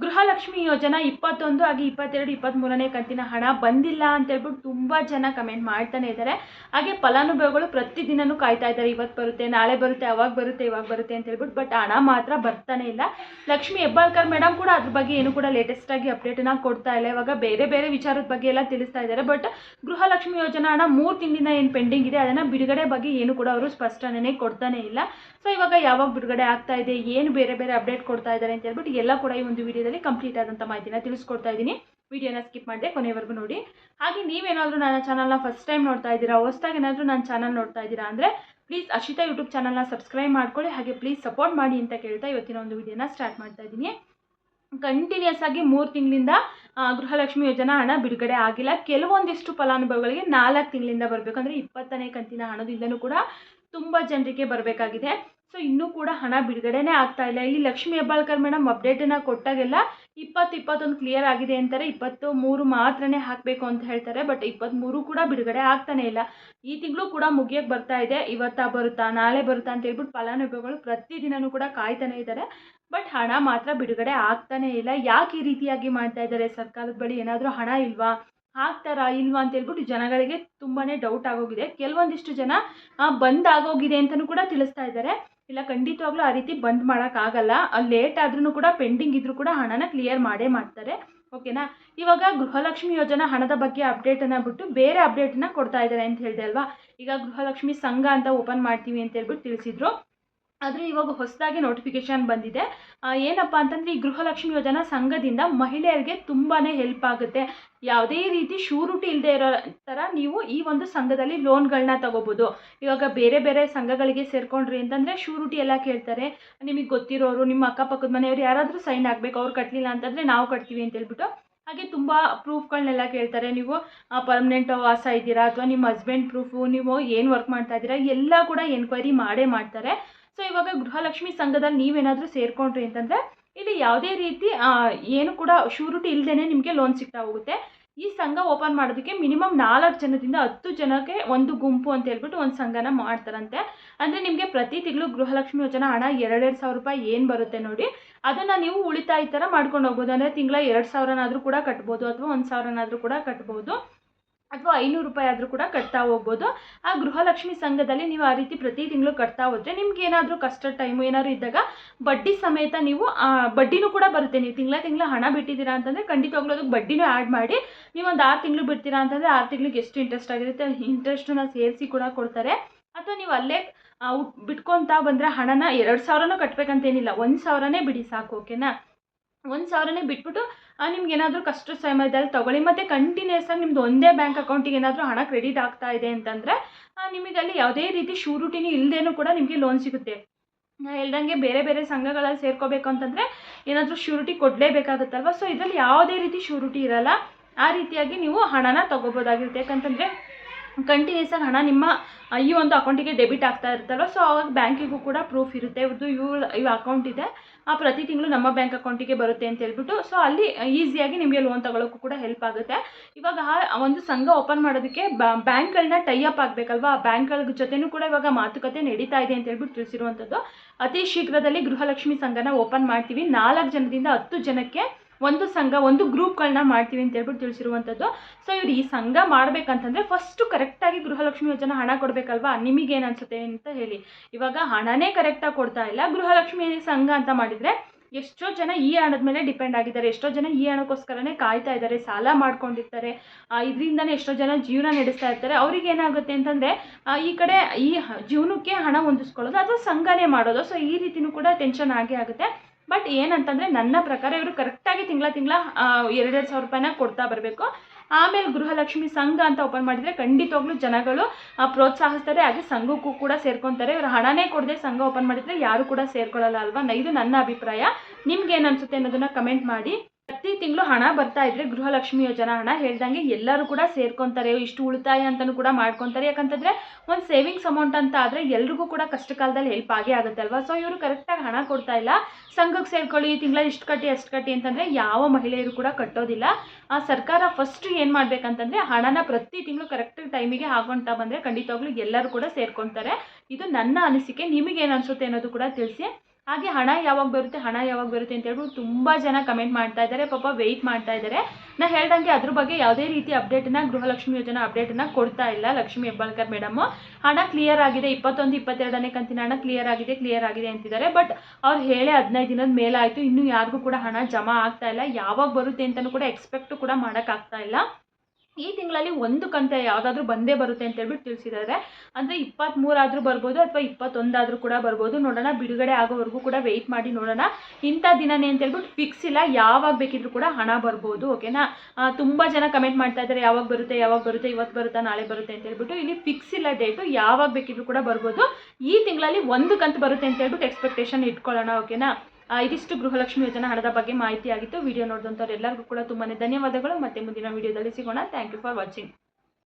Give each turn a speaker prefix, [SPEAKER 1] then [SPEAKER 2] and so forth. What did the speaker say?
[SPEAKER 1] ಗೃಹಲಕ್ಷ್ಮಿ ಯೋಜನಾ ಇಪ್ಪತ್ತೊಂದು ಹಾಗೆ ಇಪ್ಪತ್ತೆರಡು ಇಪ್ಪತ್ತ್ಮೂರನೇ ಕಂತಿನ ಹಣ ಬಂದಿಲ್ಲ ಅಂತ ಹೇಳ್ಬಿಟ್ಟು ತುಂಬ ಜನ ಕಮೆಂಟ್ ಮಾಡ್ತಾನೆ ಇದ್ದಾರೆ. ಹಾಗೆ ಫಲಾನುಭವಿಗಳು ಪ್ರತಿದಿನನೂ ಕಾಯ್ತಾ ಇದ್ದಾರೆ ಇವತ್ತು ಬರುತ್ತೆ, ನಾಳೆ ಬರುತ್ತೆ, ಅವಾಗ ಬರುತ್ತೆ, ಇವಾಗ ಬರುತ್ತೆ ಅಂತ ಹೇಳ್ಬಿಟ್ಟು, ಬಟ್ ಹಣ ಮಾತ್ರ ಬರ್ತಾನೆ ಇಲ್ಲ. ಲಕ್ಷ್ಮಿ ಹೆಬ್ಬಾಳ್ಕರ್ ಮೇಡಮ್ ಕೂಡ ಅದ್ರ ಬಗ್ಗೆ ಏನು ಕೂಡ ಲೇಟೆಸ್ಟ್ ಆಗಿ ಅಪ್ಡೇಟನ್ನ ಕೊಡ್ತಾ ಇಲ್ಲ. ಇವಾಗ ಬೇರೆ ಬೇರೆ ವಿಚಾರದ ಬಗ್ಗೆ ಎಲ್ಲ ತಿಳಿಸ್ತಾ ಇದ್ದಾರೆ. ಬಟ್ ಗೃಹಲಕ್ಷ್ಮಿ ಯೋಜನಾ ಹಣ ಮೂರು ತಿಂಗಳಿಂದ ಏನು ಪೆಂಡಿಂಗ್ ಇದೆ, ಅದನ್ನು ಬಿಡುಗಡೆ ಬಗ್ಗೆ ಏನು ಕೂಡ ಅವರು ಸ್ಪಷ್ಟನೆ ಕೊಡ್ತಾನೆ ಇಲ್ಲ. ಸೊ ಇವಾಗ ಯಾವಾಗ ಬಿಡುಗಡೆ ಆಗ್ತಾ ಇದೆ, ಏನು ಬೇರೆ ಬೇರೆ ಅಪ್ಡೇಟ್ ಕೊಡ್ತಾ ಇದ್ದಾರೆ ಅಂತ ಹೇಳ್ಬಿಟ್ಟು ಎಲ್ಲ ಕೂಡ ಈ ಒಂದು ವಿಡಿಯೋದಲ್ಲಿ ಕಂಪ್ಲೀಟ್ ಆದಂಥ ಮಾಹಿತಿನ ತಿಳಿಸ್ಕೊಡ್ತಾ ಇದ್ದೀನಿ. ವಿಡಿಯೋನ ಸ್ಕಿಪ್ ಮಾಡಿದೆ ಕೊನೆವರೆಗೂ ನೋಡಿ. ಹಾಗೆ ನೀವೇನಾದರೂ ನನ್ನ ಚಾನಲ್ನ ಫಸ್ಟ್ ಟೈಮ್ ನೋಡ್ತಾ ಇದ್ದೀರಾ, ಹೊಸ್ದಾಗಿ ಏನಾದರೂ ನನ್ನ ಚಾನಲ್ ನೋಡ್ತಾ ಇದ್ದೀರಾ ಅಂದರೆ ಪ್ಲೀಸ್ ಅಶಿತಾ ಯೂಟ್ಯೂಬ್ ಚಾನಲ್ನ ಸಬ್ಸ್ಕ್ರೈಬ್ ಮಾಡ್ಕೊಳ್ಳಿ, ಹಾಗೆ ಪ್ಲೀಸ್ ಸಪೋರ್ಟ್ ಮಾಡಿ ಅಂತ ಕೇಳ್ತಾ ಇವತ್ತಿನ ಒಂದು ವಿಡಿಯೋನ ಸ್ಟಾರ್ಟ್ ಮಾಡ್ತಾ ಇದ್ದೀನಿ. ಕಂಟಿನ್ಯೂಸ್ ಆಗಿ ಮೂರು ತಿಂಗಳಿಂದ ಗೃಹಲಕ್ಷ್ಮಿ ಯೋಜನಾ ಹಣ ಬಿಡುಗಡೆ ಆಗಿಲ್ಲ. ಕೆಲವೊಂದಿಷ್ಟು ಫಲಾನುಭವಿಗಳಿಗೆ ನಾಲ್ಕು ತಿಂಗಳಿಂದ ಬರಬೇಕು ಅಂದರೆ ಇಪ್ಪತ್ತನೇ ಕಂತಿನ ಹಣದಿಂದಲೂ ಕೂಡ ತುಂಬ ಜನರಿಗೆ ಬರಬೇಕಾಗಿದೆ. ಸೊ ಇನ್ನೂ ಕೂಡ ಹಣ ಬಿಡುಗಡೆನೇ ಆಗ್ತಾ ಇಲ್ಲ. ಇಲ್ಲಿ ಲಕ್ಷ್ಮೀ ಹೆಬ್ಬಾಳ್ಕರ್ ಮೇಡಮ್ ಅಪ್ಡೇಟನ್ನು ಕೊಟ್ಟಾಗೆಲ್ಲ ಇಪ್ಪತ್ತು ಇಪ್ಪತ್ತೊಂದು ಕ್ಲಿಯರ್ ಆಗಿದೆ ಅಂತಾರೆ. ಇಪ್ಪತ್ತು ಮೂರು ಮಾತ್ರನೇ ಹಾಕಬೇಕು ಅಂತ ಹೇಳ್ತಾರೆ. ಬಟ್ ಇಪ್ಪತ್ತ್ಮೂರು ಕೂಡ ಬಿಡುಗಡೆ ಆಗ್ತಾನೇ ಇಲ್ಲ. ಈ ತಿಂಗಳು ಕೂಡ ಮುಗಿಯೋಕ್ಕೆ ಬರ್ತಾ ಇದೆ. ಇವತ್ತಾ ಬರುತ್ತಾ, ನಾಳೆ ಬರುತ್ತಾ ಅಂತ ಹೇಳ್ಬಿಟ್ಟು ಫಲಾನುಭವಿಗಳು ಪ್ರತಿದಿನನೂ ಕೂಡ ಕಾಯ್ತಾನೆ ಇದ್ದಾರೆ. ಬಟ್ ಹಣ ಮಾತ್ರ ಬಿಡುಗಡೆ ಆಗ್ತಾನೇ ಇಲ್ಲ. ಯಾಕೆ ಈ ರೀತಿಯಾಗಿ ಮಾಡ್ತಾ ಇದ್ದಾರೆ? ಸರ್ಕಾರದ ಬಳಿ ಏನಾದರೂ ಹಣ ಇಲ್ವಾ? ಹಾಕ್ತಾರಾ ಇಲ್ವಾ ಅಂತ ಹೇಳ್ಬಿಟ್ಟು ಜನಗಳಿಗೆ ತುಂಬಾ ಡೌಟ್ ಆಗೋಗಿದೆ. ಕೆಲವೊಂದಿಷ್ಟು ಜನ ಬಂದ್ ಆಗೋಗಿದೆ ಅಂತಲೂ ಕೂಡ ತಿಳಿಸ್ತಾ ಇದ್ದಾರೆ. ಇಲ್ಲ, ಖಂಡಿತವಾಗ್ಲೂ ಆ ರೀತಿ ಬಂದ್ ಮಾಡೋಕ್ಕಾಗಲ್ಲ ಲೇಟ್ ಆದ್ರೂ ಕೂಡ ಪೆಂಡಿಂಗ್ ಇದ್ರೂ ಕೂಡ ಹಣನ ಕ್ಲಿಯರ್ ಮಾಡೇ ಮಾಡ್ತಾರೆ. ಓಕೆನಾ ಇವಾಗ ಗೃಹಲಕ್ಷ್ಮಿ ಯೋಜನಾ ಹಣದ ಬಗ್ಗೆ ಅಪ್ಡೇಟನ್ನು ಬಿಟ್ಟು ಬೇರೆ ಅಪ್ಡೇಟನ್ನು ಕೊಡ್ತಾ ಇದ್ದಾರೆ ಅಂತ ಹೇಳಿದೆ ಅಲ್ವಾ? ಈಗ ಗೃಹಲಕ್ಷ್ಮಿ ಸಂಘ ಅಂತ ಓಪನ್ ಮಾಡ್ತೀವಿ ಅಂತ ಹೇಳ್ಬಿಟ್ಟು ತಿಳಿಸಿದ್ರು. ಆದರೆ ಇವಾಗ ಹೊಸದಾಗಿ ನೋಟಿಫಿಕೇಶನ್ ಬಂದಿದೆ. ಏನಪ್ಪ ಅಂತಂದರೆ ಈ ಗೃಹಲಕ್ಷ್ಮಿ ಯೋಜನಾ ಸಂಘದಿಂದ ಮಹಿಳೆಯರಿಗೆ ತುಂಬಾ ಹೆಲ್ಪ್ ಆಗುತ್ತೆ. ಯಾವುದೇ ರೀತಿ ಶೂರಿಟಿ ಇಲ್ಲದೆ ಇರೋ ಥರ ನೀವು ಈ ಒಂದು ಸಂಘದಲ್ಲಿ ಲೋನ್ಗಳನ್ನ ತಗೋಬೋದು. ಇವಾಗ ಬೇರೆ ಬೇರೆ ಸಂಘಗಳಿಗೆ ಸೇರ್ಕೊಂಡ್ರಿ ಅಂತಂದರೆ ಶೂರಿಟಿ ಎಲ್ಲ ಕೇಳ್ತಾರೆ. ನಿಮಗೆ ಗೊತ್ತಿರೋರು, ನಿಮ್ಮ ಅಕ್ಕಪಕ್ಕದ ಮನೆಯವರು ಯಾರಾದರೂ ಸೈನ್ ಆಗಬೇಕು, ಅವ್ರು ಕಟ್ಟಲಿಲ್ಲ ಅಂತಂದರೆ ನಾವು ಕಟ್ತೀವಿ ಅಂತ ಹೇಳ್ಬಿಟ್ಟು ಹಾಗೆ ತುಂಬ ಪ್ರೂಫ್ಗಳನ್ನೆಲ್ಲ ಕೇಳ್ತಾರೆ. ನೀವು ಪರ್ಮನೆಂಟ್ ವಾಸ ಇದ್ದೀರಾ, ಅಥವಾ ನಿಮ್ಮ ಹಸ್ಬೆಂಡ್ ಪ್ರೂಫು ನೀವು ಏನು ವರ್ಕ್ ಮಾಡ್ತಾ ಇದ್ದೀರಾ, ಎಲ್ಲ ಕೂಡ ಎನ್ಕ್ವೈರಿ ಮಾಡೇ ಮಾಡ್ತಾರೆ. ಸೊ ಇವಾಗ ಗೃಹಲಕ್ಷ್ಮಿ ಸಂಘದಲ್ಲಿ ನೀವೇನಾದರೂ ಸೇರಿಕೊಂಡ್ರಿ ಅಂತಂದರೆ ಇಲ್ಲಿ ಯಾವುದೇ ರೀತಿ ಏನು ಕೂಡ ಶೂರಿಟಿ ಇಲ್ಲದೇ ನಿಮಗೆ ಲೋನ್ ಸಿಗ್ತಾ ಹೋಗುತ್ತೆ. ಈ ಸಂಘ ಓಪನ್ ಮಾಡೋದಕ್ಕೆ ಮಿನಿಮಮ್ ನಾಲ್ಕು ಜನದಿಂದ ಹತ್ತು ಜನಕ್ಕೆ ಒಂದು ಗುಂಪು ಅಂತ ಹೇಳ್ಬಿಟ್ಟು ಒಂದು ಸಂಘನ ಮಾಡ್ತಾರಂತೆ. ಅಂದರೆ ನಿಮಗೆ ಪ್ರತಿ ತಿಂಗಳು ಗೃಹಲಕ್ಷ್ಮಿ ಯೋಜನೆ ಹಣ ಎರಡೆರಡು ಸಾವಿರ ರೂಪಾಯಿ ಏನು ಬರುತ್ತೆ ನೋಡಿ, ಅದನ್ನು ನೀವು ಉಳಿತಾಯ ಥರ ಮಾಡ್ಕೊಂಡು ಹೋಗ್ಬೋದು. ಅಂದರೆ ತಿಂಗಳ ಎರಡು ಸಾವಿರನಾದರೂ ಕೂಡ ಕಟ್ಬೋದು ಅಥವಾ ಒಂದು ಸಾವಿರನಾದರೂ ಕೂಡ ಕಟ್ಬೋದು. ಅಥವಾ ಐನೂರು ರೂಪಾಯಿ ಆದರೂ ಕೂಡ ಕಟ್ತಾ ಹೋಗ್ಬೋದು. ಆ ಗೃಹಲಕ್ಷ್ಮಿ ಸಂಘದಲ್ಲಿ ನೀವು ಆ ರೀತಿ ಪ್ರತಿ ತಿಂಗಳು ಕಟ್ತಾ ಹೋದರೆ ನಿಮ್ಗೆ ಏನಾದರೂ ಕಷ್ಟ ಟೈಮು ಏನಾದರೂ ಇದ್ದಾಗ ಬಡ್ಡಿ ಸಮೇತ ನೀವು ಬಡ್ಡಿನೂ ಕೂಡ ಬರುತ್ತೆ. ನೀವು ತಿಂಗಳ ತಿಂಗಳ ಹಣ ಬಿಟ್ಟಿದ್ದೀರಾ ಅಂತಂದರೆ ಖಂಡಿತವಾಗ್ಲೂ ಅದಕ್ಕೆ ಬಡ್ಡಿನೂ ಆ್ಯಡ್ ಮಾಡಿ ನೀವು ಒಂದು ಆರು ತಿಂಗಳು ಬಿಡ್ತೀರಾ ಅಂತಂದರೆ ಆರು ತಿಂಗಳಿಗೆ ಎಷ್ಟು ಇಂಟ್ರೆಸ್ಟ್ ಆಗಿರುತ್ತೆ? ಇಂಟ್ರೆಸ್ಟನ್ನ ಸೇರಿಸಿ ಕೂಡ ಕೊಡ್ತಾರೆ. ಅಥವಾ ನೀವು ಅಲ್ಲೇ ಬಿಟ್ಕೊತಾ ಬಂದರೆ ಹಣನ ಎರಡು ಸಾವಿರನೂ ಕಟ್ಟಬೇಕಂತೇನಿಲ್ಲ ಒಂದು ಸಾವಿರನೇ ಬಿಡಿ ಸಾಕು ಓಕೆನಾ ಒಂದು ಸಾವಿರನೇ ಬಿಟ್ಬಿಟ್ಟು ನಿಮ್ಗೆ ಏನಾದರೂ ಕಷ್ಟ ಸಮಯದಲ್ಲಿ ತೊಗೊಳ್ಳಿ. ಮತ್ತು ಕಂಟಿನ್ಯೂಸ್ ಆಗಿ ನಿಮ್ಮದು ಒಂದೇ ಬ್ಯಾಂಕ್ ಅಕೌಂಟಿಗೆ ಏನಾದರೂ ಹಣ ಕ್ರೆಡಿಟ್ ಆಗ್ತಾ ಇದೆ ಅಂತಂದರೆ ನಿಮಗೆ ಅಲ್ಲಿ ಯಾವುದೇ ರೀತಿ ಶೂರಿಟಿನೂ ಇಲ್ಲದೇನೂ ಕೂಡ ನಿಮಗೆ ಲೋನ್ ಸಿಗುತ್ತೆ. ಹೇಳ್ದಂಗೆ ಬೇರೆ ಬೇರೆ ಸಂಘಗಳಲ್ಲಿ ಸೇರ್ಕೋಬೇಕು ಅಂತಂದರೆ, ಏನಾದರೂ ಶ್ಯೂರಿಟಿ ಕೊಡಲೇಬೇಕಾಗುತ್ತಲ್ವ? ಸೊ ಇದರಲ್ಲಿ ಯಾವುದೇ ರೀತಿ ಶ್ಯೂರಿಟಿ ಇರಲ್ಲ. ಆ ರೀತಿಯಾಗಿ ನೀವು ಹಣನ ತೊಗೋಬೋದಾಗಿರುತ್ತೆ. ಯಾಕಂತಂದರೆ ಕಂಟಿನ್ಯೂಸ್ ಆಗಿ ಹಣ ನಿಮ್ಮ ಈ ಒಂದು ಅಕೌಂಟಿಗೆ ಡೆಬಿಟ್ ಆಗ್ತಾ ಇರುತ್ತಲ್ವ? ಸೊ ಆವಾಗ ಬ್ಯಾಂಕಿಗೂ ಕೂಡ ಪ್ರೂಫ್ ಇರುತ್ತೆ. ಇವ್ರದ್ದು ಇವ್ ಇವು ಅಕೌಂಟ್ ಇದೆ. ಆ, ಪ್ರತಿ ತಿಂಗಳು ನಮ್ಮ ಬ್ಯಾಂಕ್ ಅಕೌಂಟಿಗೆ ಬರುತ್ತೆ ಅಂತ ಹೇಳ್ಬಿಟ್ಟು ಸೊ ಅಲ್ಲಿ ಈಸಿಯಾಗಿ ನಿಮಗೆ ಲೋನ್ ತಗೊಳ್ಳೋಕ್ಕೂ ಕೂಡ ಹೆಲ್ಪ್ ಆಗುತ್ತೆ. ಇವಾಗ ಆ, ಒಂದು ಸಂಘ ಓಪನ್ ಮಾಡೋದಕ್ಕೆ ಬ್ಯಾಂಕ್ಗಳನ್ನ ಟೈ ಅಪ್ ಆಗಬೇಕಲ್ವಾ? ಆ ಬ್ಯಾಂಕ್ಗಳ ಜೊತೆನೂ ಕೂಡ ಇವಾಗ ಮಾತುಕತೆ ನಡೀತಾ ಇದೆ ಅಂತ ಹೇಳ್ಬಿಟ್ಟು ತಿಳಿಸಿರುವಂಥದ್ದು. ಅತಿ ಶೀಘ್ರದಲ್ಲಿ ಗೃಹಲಕ್ಷ್ಮಿ ಸಂಘನ ಓಪನ್ ಮಾಡ್ತೀವಿ. ನಾಲ್ಕು ಜನದಿಂದ ಹತ್ತು ಜನಕ್ಕೆ ಒಂದು ಸಂಘ, ಒಂದು ಗ್ರೂಪ್ಗಳನ್ನ ಮಾಡ್ತೀವಿ ಅಂತ ಹೇಳ್ಬಿಟ್ಟು ತಿಳಿಸಿರುವಂಥದ್ದು. ಸೊ ಇವ್ರು ಈ ಸಂಘ ಮಾಡಬೇಕಂತಂದರೆ ಫಸ್ಟು ಕರೆಕ್ಟಾಗಿ ಗೃಹಲಕ್ಷ್ಮಿ ಯೋಜನೆ ಹಣ ಕೊಡಬೇಕಲ್ವಾ? ನಿಮಗೇನು ಅನ್ಸುತ್ತೆ ಅಂತ ಹೇಳಿ. ಇವಾಗ ಹಣನೇ ಕರೆಕ್ಟಾಗಿ ಕೊಡ್ತಾ ಇಲ್ಲ. ಗೃಹಲಕ್ಷ್ಮಿ ಸಂಘ ಅಂತ ಮಾಡಿದರೆ ಎಷ್ಟೋ ಜನ ಈ ಹಣದ ಮೇಲೆ ಡಿಪೆಂಡ್ ಆಗಿದ್ದಾರೆ. ಎಷ್ಟೋ ಜನ ಈ ಹಣಕ್ಕೋಸ್ಕರನೇ ಕಾಯ್ತಾ ಇದ್ದಾರೆ, ಸಾಲ ಮಾಡ್ಕೊಂಡಿರ್ತಾರೆ. ಇದರಿಂದನೇ ಎಷ್ಟೋ ಜನ ಜೀವನ ನಡೆಸ್ತಾ ಇರ್ತಾರೆ. ಅವ್ರಿಗೆ ಏನಾಗುತ್ತೆ ಅಂತಂದರೆ ಈ ಕಡೆ ಈ ಜೀವನಕ್ಕೆ ಹಣ ಹೊಂದಿಸ್ಕೊಳ್ಳೋದು ಅಥವಾ ಸಂಘನೇ ಮಾಡೋದು. ಸೊ ಈ ರೀತಿಯೂ ಕೂಡ ಟೆನ್ಷನ್ ಆಗೇ ಆಗುತ್ತೆ. ಬಟ್ ಏನಂತಂದರೆ ನನ್ನ ಪ್ರಕಾರ ಇವರು ಕರೆಕ್ಟಾಗಿ ತಿಂಗಳ ತಿಂಗಳ ಎರಡೆರಡು ಸಾವಿರ ರೂಪಾಯಿನ ಕೊಡ್ತಾ ಬರಬೇಕು. ಆಮೇಲೆ ಗೃಹಲಕ್ಷ್ಮಿ ಸಂಘ ಅಂತ ಓಪನ್ ಮಾಡಿದರೆ ಖಂಡಿತವಾಗ್ಲೂ ಜನಗಳು ಪ್ರೋತ್ಸಾಹಿಸ್ತಾರೆ. ಹಾಗೆ ಸಂಘಕ್ಕೂ ಕೂಡ ಸೇರ್ಕೊತಾರೆ. ಇವರು ಹಣನೇ ಕೊಡದೆ ಸಂಘ ಓಪನ್ ಮಾಡಿದರೆ ಯಾರು ಕೂಡ ಸೇರ್ಕೊಳ್ಳಲ್ಲ ಅಲ್ವಾ ಇದು ನನ್ನ ಅಭಿಪ್ರಾಯ. ನಿಮ್ಗೆ ಏನು ಅನಿಸುತ್ತೆ ಅನ್ನೋದನ್ನು ಕಮೆಂಟ್ ಮಾಡಿ. ಪ್ರತಿ ತಿಂಗಳು ಹಣ ಬರ್ತಾ ಇದ್ರೆ ಗೃಹಲಕ್ಷ್ಮಿ ಯೋಜನಾ ಹಣ ಹೇಳ್ದಂಗೆ ಎಲ್ಲರೂ ಕೂಡ ಸೇರ್ಕೊಂತಾರೆ. ಇಷ್ಟು ಉಳಿತಾಯ ಅಂತಲೂ ಕೂಡ ಮಾಡ್ಕೊತಾರೆ. ಯಾಕಂತಂದ್ರೆ ಒಂದು ಸೇವಿಂಗ್ಸ್ ಅಮೌಂಟ್ ಅಂತ ಆದರೆ ಎಲ್ರಿಗೂ ಕೂಡ ಕಷ್ಟ ಕಾಲದಲ್ಲಿ ಹೆಲ್ಪ್ ಆಗೇ ಆಗುತ್ತೆ ಅಲ್ವಾ? ಸೊ ಇವರು ಕರೆಕ್ಟಾಗಿ ಹಣ ಕೊಡ್ತಾ ಇಲ್ಲ. ಸಂಘಕ್ಕೆ ಸೇರ್ಕೊಳ್ಳಿ ತಿಂಗಳ ಇಷ್ಟು ಕಟ್ಟಿ, ಅಷ್ಟು ಕಟ್ಟಿ ಅಂತಂದರೆ ಯಾವ ಮಹಿಳೆಯರು ಕೂಡ ಕಟ್ಟೋದಿಲ್ಲ. ಆ ಸರ್ಕಾರ ಫಸ್ಟ್ ಏನು ಮಾಡ್ಬೇಕಂತಂದ್ರೆ ಹಣನ ಪ್ರತಿ ತಿಂಗಳು ಕರೆಕ್ಟ್ ಟೈಮಿಗೆ ಹಾಕೊಂತ ಬಂದರೆ ಖಂಡಿತವಾಗ್ಲೂ ಎಲ್ಲರೂ ಕೂಡ ಸೇರ್ಕೊತಾರೆ. ಇದು ನನ್ನ ಅನಿಸಿಕೆ. ನಿಮಗೇನು ಅನ್ಸುತ್ತೆ ಅನ್ನೋದು ಕೂಡ ತಿಳಿಸಿ. ಹಾಗೆ ಹಣ ಯಾವಾಗ ಬರುತ್ತೆ, ಹಣ ಯಾವಾಗ ಬರುತ್ತೆ ಅಂತ ಹೇಳ್ಬಿಟ್ಟು ತುಂಬ ಜನ ಕಮೆಂಟ್ ಮಾಡ್ತಾ ಇದ್ದಾರೆ. ಪಾಪ ವೆಯ್ಟ್ ಮಾಡ್ತಾ ಇದ್ದಾರೆ. ನಾ ಹೇಳ್ದಂಗೆ ಅದ್ರ ಬಗ್ಗೆ ಯಾವುದೇ ರೀತಿ ಅಪ್ಡೇಟನ್ನ ಗೃಹಲಕ್ಷ್ಮಿ ಯೋಜನಾ ಅಪ್ಡೇಟನ್ನ ಕೊಡ್ತಾ ಇಲ್ಲ ಲಕ್ಷ್ಮಿ ಹೆಬ್ಬಾಳ್ಕರ್ ಮೇಡಮ್ ಹಣ ಕ್ಲಿಯರ್ ಆಗಿದೆ, ಇಪ್ಪತ್ತೊಂದು ಇಪ್ಪತ್ತೆರಡನೇ ಕಂತಿನ ಹಣ ಕ್ಲಿಯರ್ ಆಗಿದೆ ಕ್ಲಿಯರ್ ಆಗಿದೆ ಅಂತಿದ್ದಾರೆ. ಬಟ್ ಅವ್ರು ಹೇಳಿ ಹದಿನೈದು ದಿನದ ಮೇಲಾಯಿತು, ಇನ್ನೂ ಯಾರಿಗೂ ಕೂಡ ಹಣ ಜಮಾ ಆಗ್ತಾ ಇಲ್ಲ. ಯಾವಾಗ ಬರುತ್ತೆ ಅಂತಲೂ ಕೂಡ ಎಕ್ಸ್ಪೆಕ್ಟು ಕೂಡ ಮಾಡೋಕ್ಕಾಗ್ತಾ ಇಲ್ಲ. ಈ ತಿಂಗಳಲ್ಲಿ ಒಂದು ಕಂತೆ ಯಾವುದಾದ್ರೂ ಬಂದೇ ಬರುತ್ತೆ ಅಂತ ಹೇಳ್ಬಿಟ್ಟು ತಿಳಿಸಿದ್ದಾರೆ ಅಂದರೆ ಇಪ್ಪತ್ತ್ಮೂರಾದರೂ ಬರ್ಬೋದು ಅಥವಾ ಇಪ್ಪತ್ತೊಂದಾದರೂ ಕೂಡ ಬರ್ಬೋದು. ನೋಡೋಣ, ಬಿಡುಗಡೆ ಆಗೋವರೆಗೂ ಕೂಡ ವೆಯ್ಟ್ ಮಾಡಿ ನೋಡೋಣ. ಇಂಥ ದಿನನೇ ಅಂತ ಹೇಳ್ಬಿಟ್ಟು ಫಿಕ್ಸ್ ಇಲ್ಲ. ಯಾವಾಗ ಬೇಕಿದ್ರೂ ಕೂಡ ಹಣ ಬರ್ಬೋದು ಓಕೆನಾ ತುಂಬ ಜನ ಕಮೆಂಟ್ ಮಾಡ್ತಾ ಇದ್ದಾರೆ ಯಾವಾಗ ಬರುತ್ತೆ ಯಾವಾಗ ಬರುತ್ತೆ, ಇವತ್ತು ಬರುತ್ತಾ, ನಾಳೆ ಬರುತ್ತೆ ಅಂತ ಹೇಳ್ಬಿಟ್ಟು. ಇಲ್ಲಿ ಫಿಕ್ಸ್ ಇಲ್ಲ ಡೇಟು ಯಾವಾಗ ಬೇಕಿದ್ರೂ ಕೂಡ ಬರ್ಬೋದು. ಈ ತಿಂಗಳಲ್ಲಿ ಒಂದು ಕಂತು ಬರುತ್ತೆ ಅಂತ ಹೇಳ್ಬಿಟ್ಟು ಎಕ್ಸ್ಪೆಕ್ಟೇಷನ್ ಇಟ್ಕೊಳ್ಳೋಣ ಓಕೆನಾ ಇದಿಷ್ಟು ಗೃಹಲಕ್ಷ್ಮಿ ಯೋಜನಾ ಹಣದ ಬಗ್ಗೆ ಮಾಹಿತಿ ಆಗಿತ್ತು ವಿಡಿಯೋ ನೋಡಿದಂಥವ್ರು ಎಲ್ಲರಿಗೂ ಕೂಡ ತುಂಬಾ ಧನ್ಯವಾದಗಳು. ಮತ್ತೆ ಮುಂದಿನ ವಿಡಿಯೋದಲ್ಲಿ ಸಿಗೋಣ. Thank you for watching